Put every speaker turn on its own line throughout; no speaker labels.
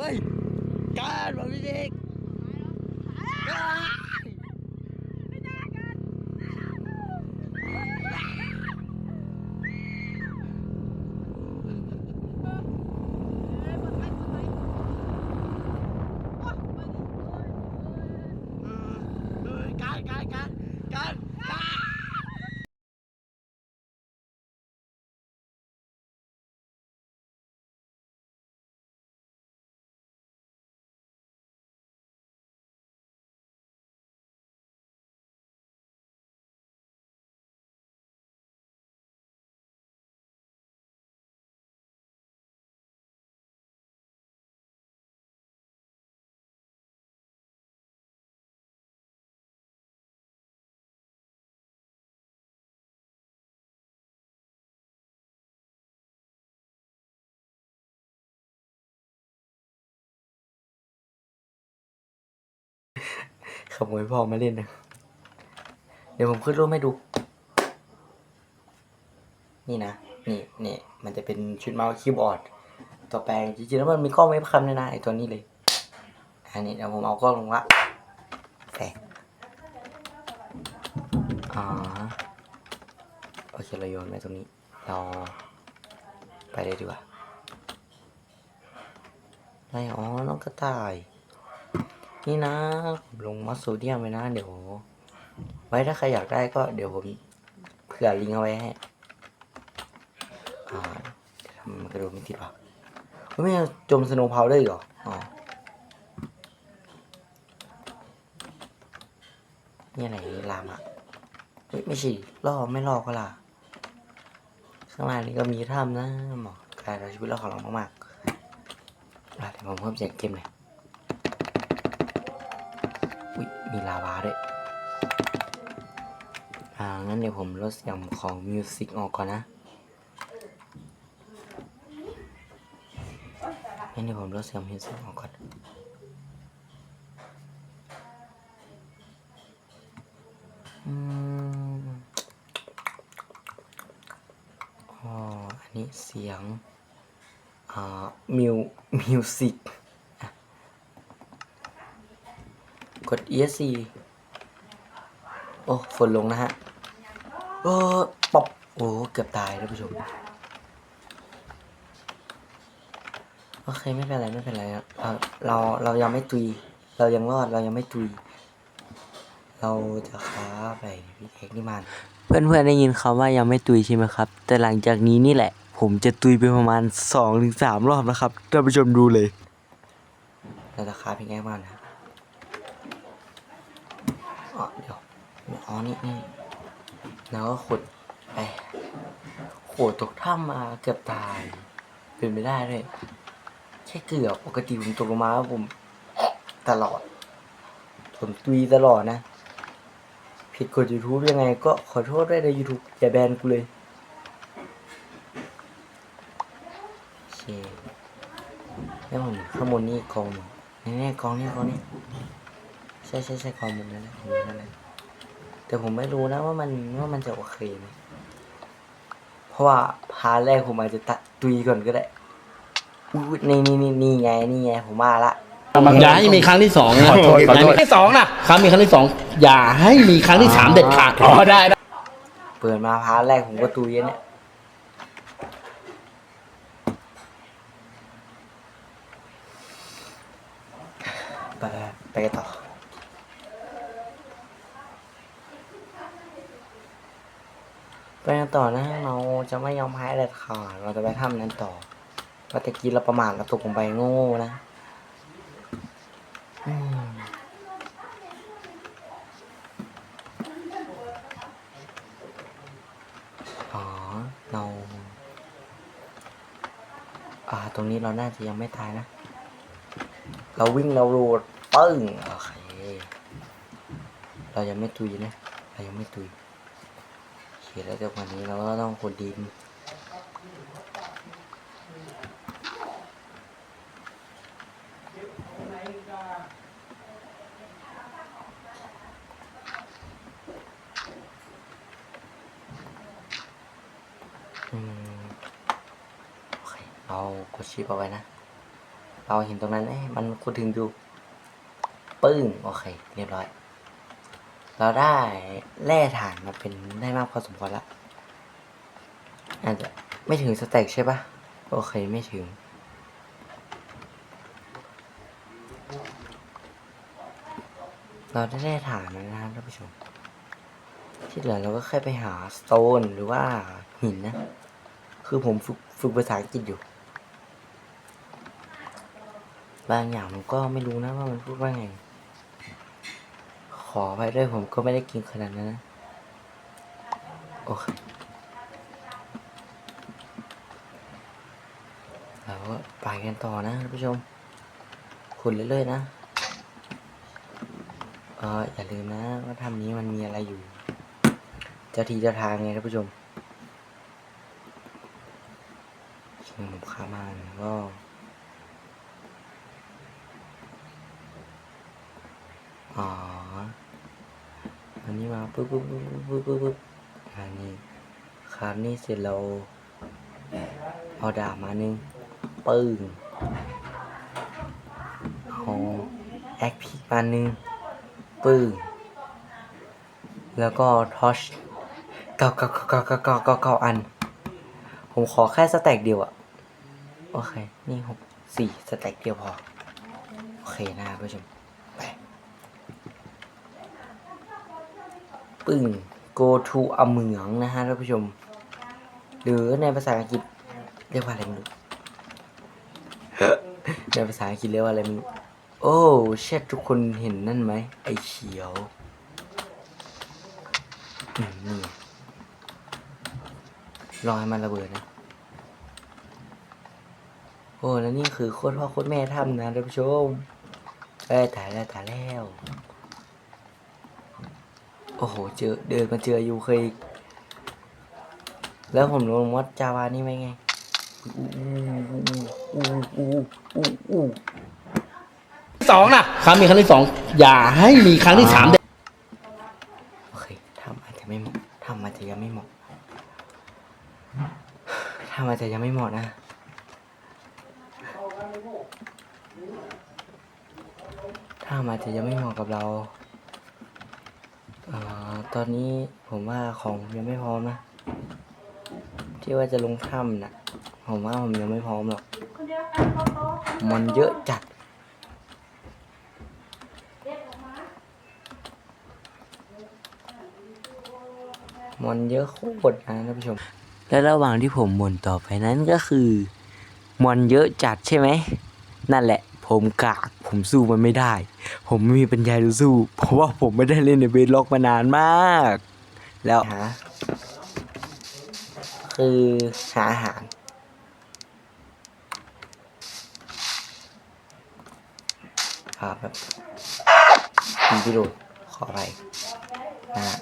เฮ้ยการ ขโมยพ่อมาเล่นนะ เดี๋ยวผมขึ้นรูปให้ดู นี่นะ นี่นี่มันจะเป็นชุดเมาส์คีย์บอร์ด ต่อไปจริงๆแล้วมันมีกล้องเว็บแคมด้วยนะไอตัวนี้เลย อันนี้เดี๋ยวผมเอากล้องลงละแฝงอ๋อโอเคเราโยนไว้ตรงนี้ เราไปเลยดีกว่าอะไรอ๋อ น้องกระต่าย นี่นะผมลงมัสโซเดียมไว้นะเดี๋ยว ไว้ถ้าใครอยากได้ก็เดี๋ยวผมเผื่อลิงก์เอาไว้ให้อ่าทำกระโดดไม่ติดหรอเฮ้ยไม่จมสโนว์พาวเดอร์เหรออ๋อนี่อะไรนี่ลามอะเฮ้ยไม่ใช่ล่อไม่ล่อก็ล่ะข้างล่างนี่ก็มีถ้ำนะหมาะกับการเอาชีวิตรอดของเรามากๆเดี๋ยวผมเพิ่มเสียงเกมหน่อย มีลาวาด้วย อ่า งั้นเดี๋ยวผมลดเสียงของมิวสิกออกก่อนนะงั้นเดี๋ยวผมลดเสียงมิวสิกออกก่อนอืมอ๋อ อันนี้เสียง อ่า มิว มิวสิก กด ESC โอ้ฝนลงนะฮะเออปอบโอ้เกือบตายท่านผู้ชม โอเคไม่เป็นไรไม่เป็นไรครับเราเราเรายังไม่ตุย เรายังรอดเรายังไม่ตุย เราจะค้าไปพี่เอกนี่มัน เพื่อนเพื่อนๆได้ยินคำว่ายังไม่ตุยใช่ไหมครับ แต่หลังจากนี้นี่แหละ ผมจะตุยไปประมาณสองถึงสามรอบนะครับท่านผู้ชมดูเลย เราจะค้าเพียงแค่บ้านนะ เดี๋ยวอ๋อนี่นี่แล้วก็ขุดไปโหตกถ้ำมาเกือบตายเป็นไม่ได้เลยแค่เกือบปกติผมตกลงมาผม ตลอด ผมตุยตลอดนะ ผิดกฎ YouTube ยังไงก็ขอโทษด้วยใน YouTube อย่าแบนกูเลยโอเคแล้วผมข้างบนนี่กองนึ่งแน่ๆกองนี้กองนี้ ใช่ใช่ใช่ความมุมนั้นแหละมุมนั้นแหละแต่ผมไม่รู้นะว่ามันว่ามันจะโอเคไหมเพราะว่าพาร์ทแรกผมอาจจะตะตุยก่อนก็ได้อุ้นี่นี่นี่นี่ไงนี่ไงผมมาละ
อย่าให้มีครั้งที่สองนะ
ขอโทษขอโทษ
ครั้งที่สองนะครั้งมีครั้งที่สองอย่าให้มีครั้งที่สามเด็ดขาด
อ๋อได้ได้
เปิดมาพาร์ทแรกผมก็ตุยแล้วเนี่ยไปไปกันต่อ ไปกัน ต่อนะ เราจะไม่ยอมแพ้เด็ดขาดเราจะไปทำนั้นต่อเพราะตะกี้เราประมาทเราตกลงไปโง่นะอ๋อเราอ่า ตรงนี้เราน่าจะยังไม่ตายนะ เราวิ่งเราโรดปึ้งโอเคเรายังไม่ตุยนะ เรายังไม่ตุย คแล้วจากวันนี้เราก็ต้องขุดดินอืมโอเรากดชิปเอาไว้นะ เราเห็นตรงนั้นเอ้ยมันคุณถึงอยู่ ปึ้ง โอเค เรียบร้อย เราได้แร่ถ่านมาเป็นได้มากพอสมควรละอาจจะไม่ถึงสเต็กใช่ปะโอเคไม่ถึง เราได้แร่ถ่านมาแล้วนะท่านผู้ชม ที่เหลือเราก็แค่ไปหาสโตนหรือว่าหินนะ คือผมฝึกฝึกภาษาอังกฤษอยู่ บางอย่างผมก็ไม่รู้นะว่ามันพูดว่าไง ขอไปด้วยผมก็ไม่ได้กินขนาดนั้นนะโอเคเราก็ไปกันต่อนะท่านผู้ชมขุดเรื่อยๆนะเอออย่าลืมนะว่าถ้ำนี้มันมีอะไรอยู่จ้าที่เจ้าทางไงท่านผู้ชมซึ่งผมข้ามมาเนี่ยก็อ๋อ อันนี้มาปุ๊บปุ๊บปุ๊บปุ๊บปุ๊บปุ๊บอันนี้คราวนี้เสร็จเราเอาดาบมาหนึ่งปึ้งเอาแอคพีมาหนึ่งปึ้งแล้วก็ทอชเก้าเก้าเก้าเก้าเก้าเก้าเก้าอัน ผมขอแค่สแต็กเดียวอะโอเค นี่หกสี่สแต็กเดียวพอ โอเคนะท่านผู้ชม ปปึ้ง go to อเหมืองนะฮะท่านผู้ชม หรือในภาษาอังกฤษเรียกว่าอะไรไม่รู้ในภาษาอังกฤษเรียกว่าอะไรไม่รู้โอ้เช็ดทุกคนเห็นนั่นไหมไอเขียวอืมนี่รอให้มันระเบิดนะ โอ้ แล้วนี่คือโคตรพ่อโคตรแม่ทำนะท่านผู้ชมเอ้ยตายแล้วตายแล้ว โอ้โห เจอเดินมาเจอยูเคยอีกแล้วผมลงมอดจาวานี่ไหมไงอู้อู้อู้อู้อู้
สองนะครั้งมีครั้งที่สองอย่าให้มีครั้งที่สามเด็ด
โอเคทำอาจจะไม่เหมาะทำอาจจะยังไม่เหมาะทำอาจจะยังไม่เหมาะนะถ้ามันอาจจะยังไม่เหมาะกับเราเอ่อตอนนี้ผมว่าของยังไม่พร้อมนะ ที่ว่าจะลงถ้ำนะผมว่าผมยังไม่พร้อมหรอก มันเยอะจัด มันเยอะโคตรนะท่านผู้ชม และระหว่างที่ผมหมุนต่อไปนั้นก็คือ มันเยอะจัดใช่ไหม นั่นแหละ ผมกาก ผมสู้มันไม่ได้ ผมไม่มีปัญญาจะสู้ เพราะว่าผมไม่ได้เล่นในเบสล็อกมานานมาก แล้วหาคือหาอาหาร ครับแบบคุณพี่ดูขออะไรนะฮะ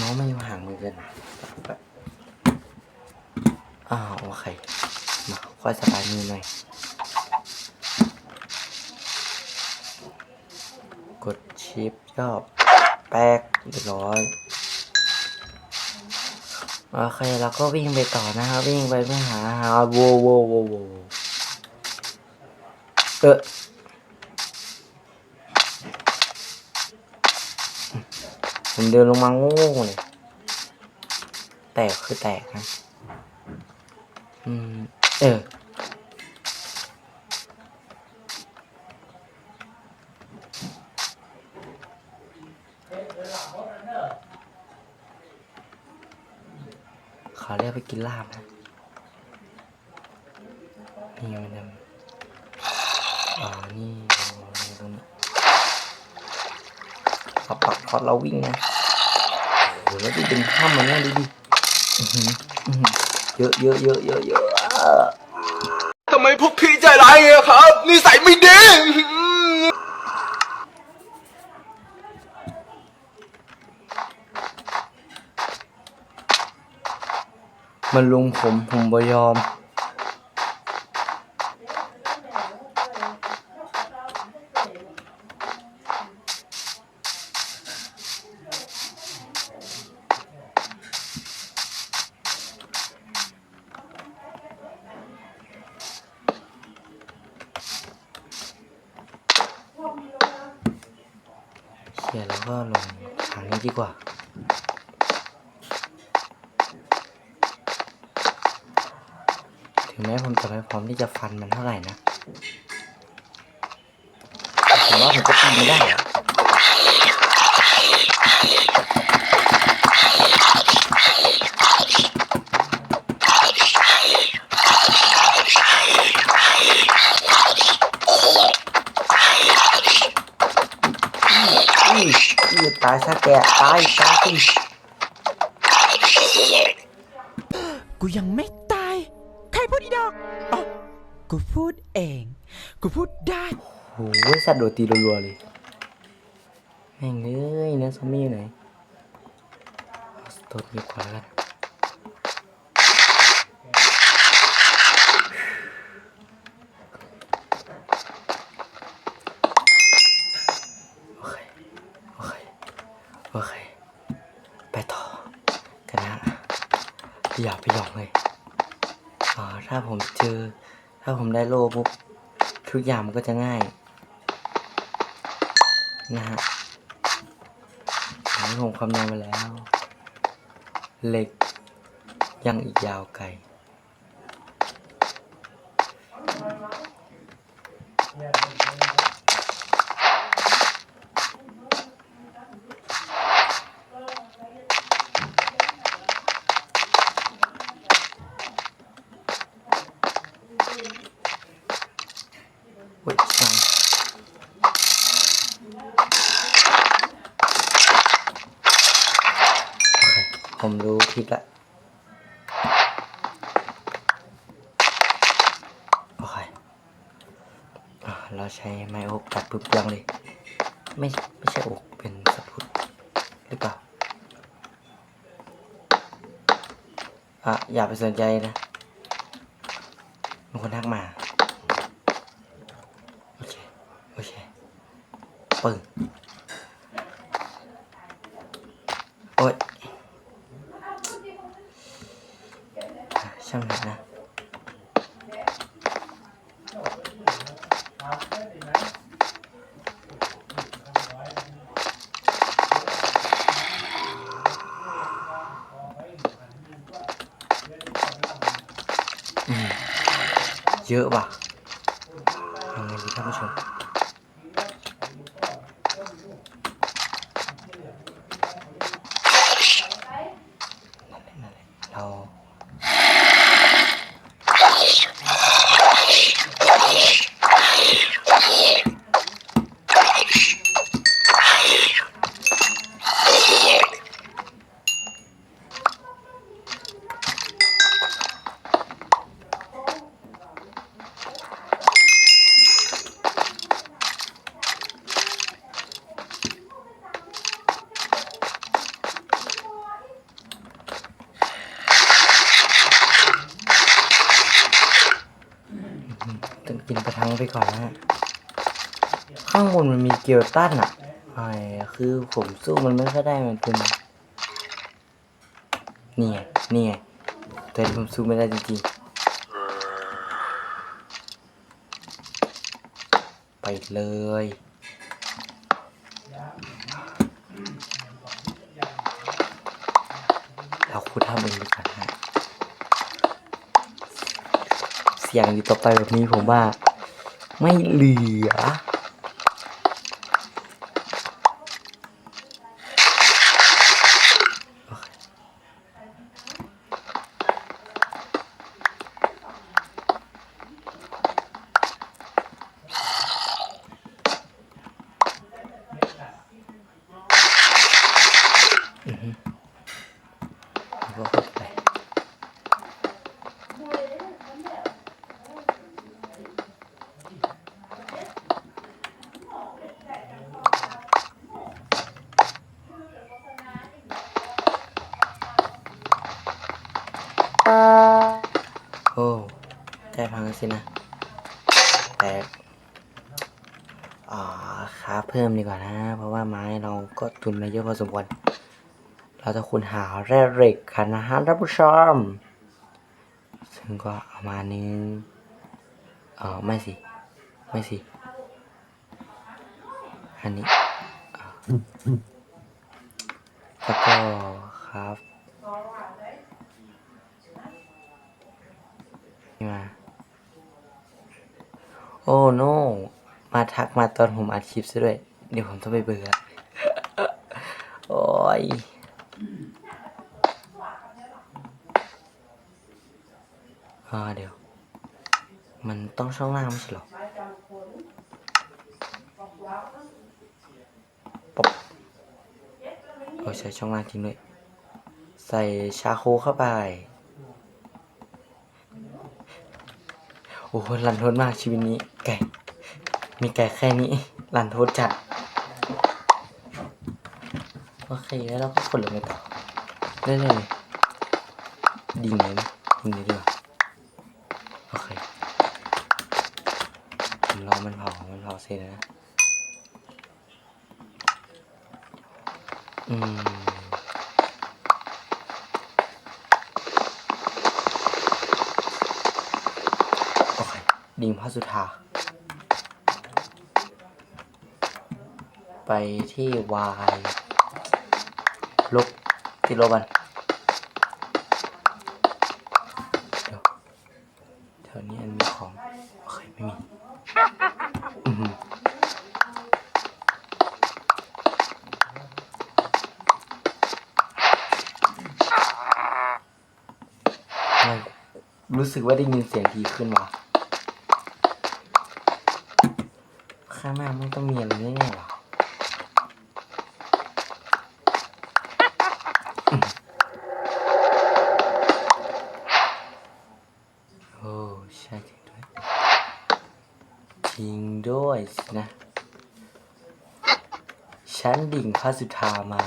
น้องไม่อยู่ห่างมือเกินแบบอ้าวโอเค ค่อยสบายมือหน่อย กดชิปยอบแป๊กเรียบร้อยโอเคเราก็วิ่งไปต่อนะครับ วิ่งไปเพื่อหาหาโวโวโวโวเออผมเดินลงมาโง่เลยแตกคือแตกนะ อืม เออ ไปกินลาบนะนี่มันจะอ๋อนี่ตรงนี้ขับปักคอดเราวิ่งนะโอ้โหแล้วดูเป็นถ้ำมันนะดูดิเยอะเยอะเยอะเยอะเยอะ
ทำไมพวกพี่ใจร้ายอะครับนิสัยไม่ดี
มันลุงผมผมบ่ยอม ตายซะแกตายตายสิ
กูยังไม่ตาย ใครพูดอีดอกอ๋อกูพูดเอง กูพูดได้
โอ้ยสัตว์โดดตีรัวๆเลยแม่งเอ้ยเนื้อซอมบี้อยู่ไหนเอาสโตดมีกว่าแล้วกันโอเค โอเค โอเค ไปต่อ กันนะอย่าไปหยอกเลยอ่า ถ้าผมเจอ ถ้าผมได้โล่ปุ๊บทุกอย่างมันก็จะง่าย นะฮะนนี้ผมคำนวณมาแล้ว เหล็กยังอีกยาวไกลยฟัง โอเค ผมรู้ทิศละ โอเคอะ เราใช้ไม้อกตัดปุ๊บยังเลย ไม่ไม่ใช่อกเป็นสะพุดหรือเปล่าอะอย่าไปสนใจนะมีคนทักมา โอเค โอเคปึ้ง โอ๊ยอะช่างมันนะ อืม เยอะว่ะทำไงดีท่านผู้ชม นั่นแหละนั่นแหละเราต้อง กินประทังไปก่อนนะฮะข้างบนมันมีเกียวตันอะไอ้คือผมสู้มันไม่ค่อยได้มันเป็นนี่ไงนี่ไงแต่ผมสู้ไม่ได้จริงๆไปเลยเราคุดทำเองดีกว่านะ เสียงอยู่ต่อไปแบบนี้ผมว่า ไม่เหลืออฮึแล้วก็กดไป โอ้ใจพังแล้วสินะ แต่อ่าค้าเพิ่มดีกว่านะ เพราะว่าไม้เราก็ทุนมาเยอะพอสมควร เราจะคุณหาแร่เหล็กกันนะฮะท่านผู้ชม ซึ่งก็เอามานึงเออไม่สิ ไม่สิ อันนี้แล้วก็ครับนี่มา โอ้โน มาทักมาตอนผมอัดคลิปซะด้วย เดี๋ยวผมต้องไปเบื่อโอ้ยอ่าเดี๋ยว มันต้องช่องล่างไม่ใช่หรอป๊อบโอ้ยใส่ช่องล่างจริงด้วย ใส่ชาโคเข้าไป โอ้โหรันทดมากชีวิตนี้ ไก่ มีไก่แค่นี้รันทดจัด โอเค แล้วเราก็กดลงไปต่อเรื่อยๆเลยดิ่งเลยนะดิ่งเลยดีกว่าโอเคผมรอมันเผามันเผาเสร็จแล้วนะ อืมโอเคดิ่งพระสุธา ไปที่วายลบติดลบกันเดี๋ยวแถวนี้อันมีของโอเคไม่มีไม่รู้สึกว่าได้ยินเสียงทีขึ้นว่ะข้างหน้ามันต้องมีอะไรแน่ๆหรออืมโอ้ใช่จริงด้วย จริงด้วยสินะ ฉันดิ่ง พระสุธามา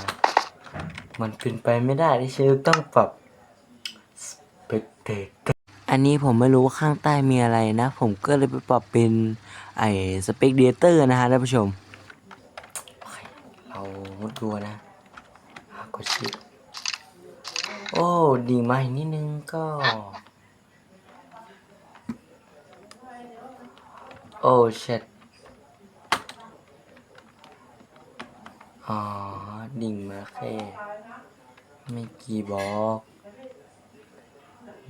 มันเป็นไปไม่ได้ที่ฉันจะต้องปรับสเปกเตอร์อันนี้ผมไม่รู้ว่าข้างใต้มีอะไรนะ ผมก็เลยไปปรับเป็นไอ้สเปกเดเตอร์นะฮะท่านผู้ชมโอเคเราดูนะอะกดชิปโอ้ดีมาอีกนิดนึงก็ โอ้เช็ด อ๋อ ดิ่งมาแค่ ไม่กี่บล็อก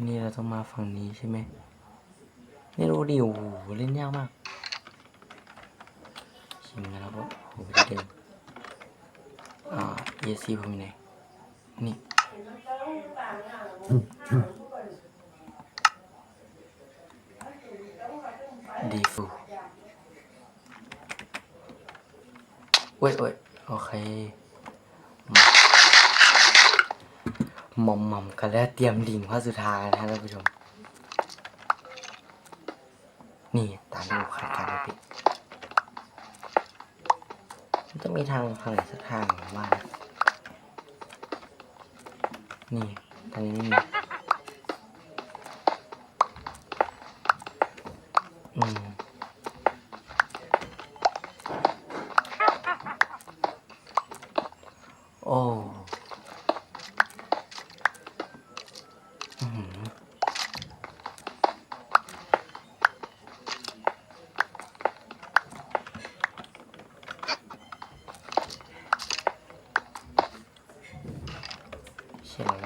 นี่เราต้องมาฝั่งนี้ใช่ไหมไม่รู้ดิโอ้โหเล่นยากมาก ชิมกันแล้วก็โหไปที่เดิมอ่า ESC ผมอยู่ไหนนี่ดีฟูเว้ยเว้ย โอเคหม่อมหม่อมกันแล้วเตรียมดิ่งพระสุธานะท่านผู้ชม นี่ตามดูขาดการไม่ปิดมันต้องมีทางทางไหนสักทางผมว่านะนี่ทางนี้ไม่มี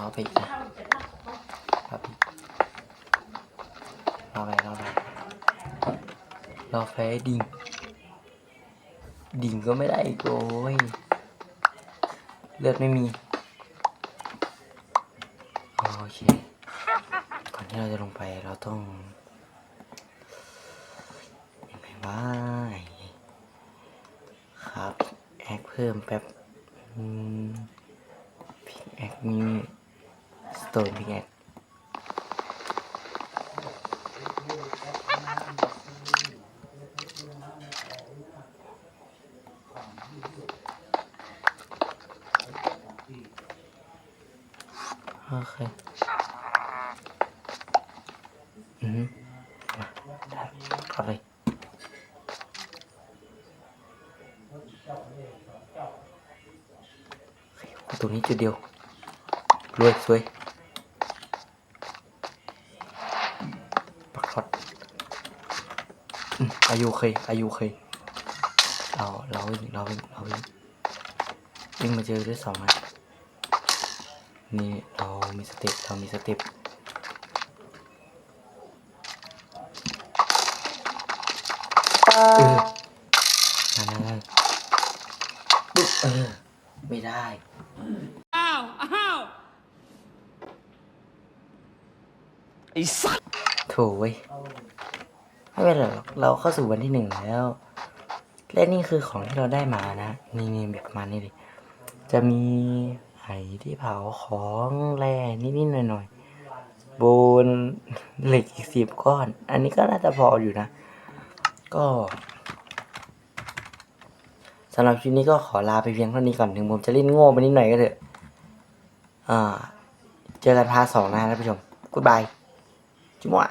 อไปอีกนะรอไปรอไปรอไปรอไฟให้ดิ่งดิ่งก็ไม่ได้อีกโอ้ยเลือดไม่มีโอเคก่อนที่เราจะลงไปเราต้องยังไงว่าครับแอคเพิ่มแป๊บพิกแอคมีสโตน พิกแอคโอเคอือฮึม อืมอายุเคยอายุเคยเราเราอีกเราอีกเราอีกวิ่งมาเจอด้วยสองนะนี่เรามีสเต็ปเรามีสเต็ปเออนั่นนั่นนั่นปึ๊บเออไม่ได้
ไอ้สัตว์
โถเว้ย ไม่เป็นไรหรอกเราเข้าสู่วันที่หนึ่งแล้ว และนี่คือของที่เราได้มานะ นี่นี่แบบประมาณนี้เลยจะมีไหที่เผาของแร่นิดๆหน่อยๆบนเหล็กอีกสิบก้อน อันนี้ก็น่าจะพออยู่นะ ก็สำหรับคลิปนี้ก็ขอลาไปเพียงเท่านี้ก่อนถึงผมจะเล่นโง่ไปนิดหน่อยก็เถอะอ่าเจอกันพาสองนะท่านผู้ชมกูดบายจุ๊มวะ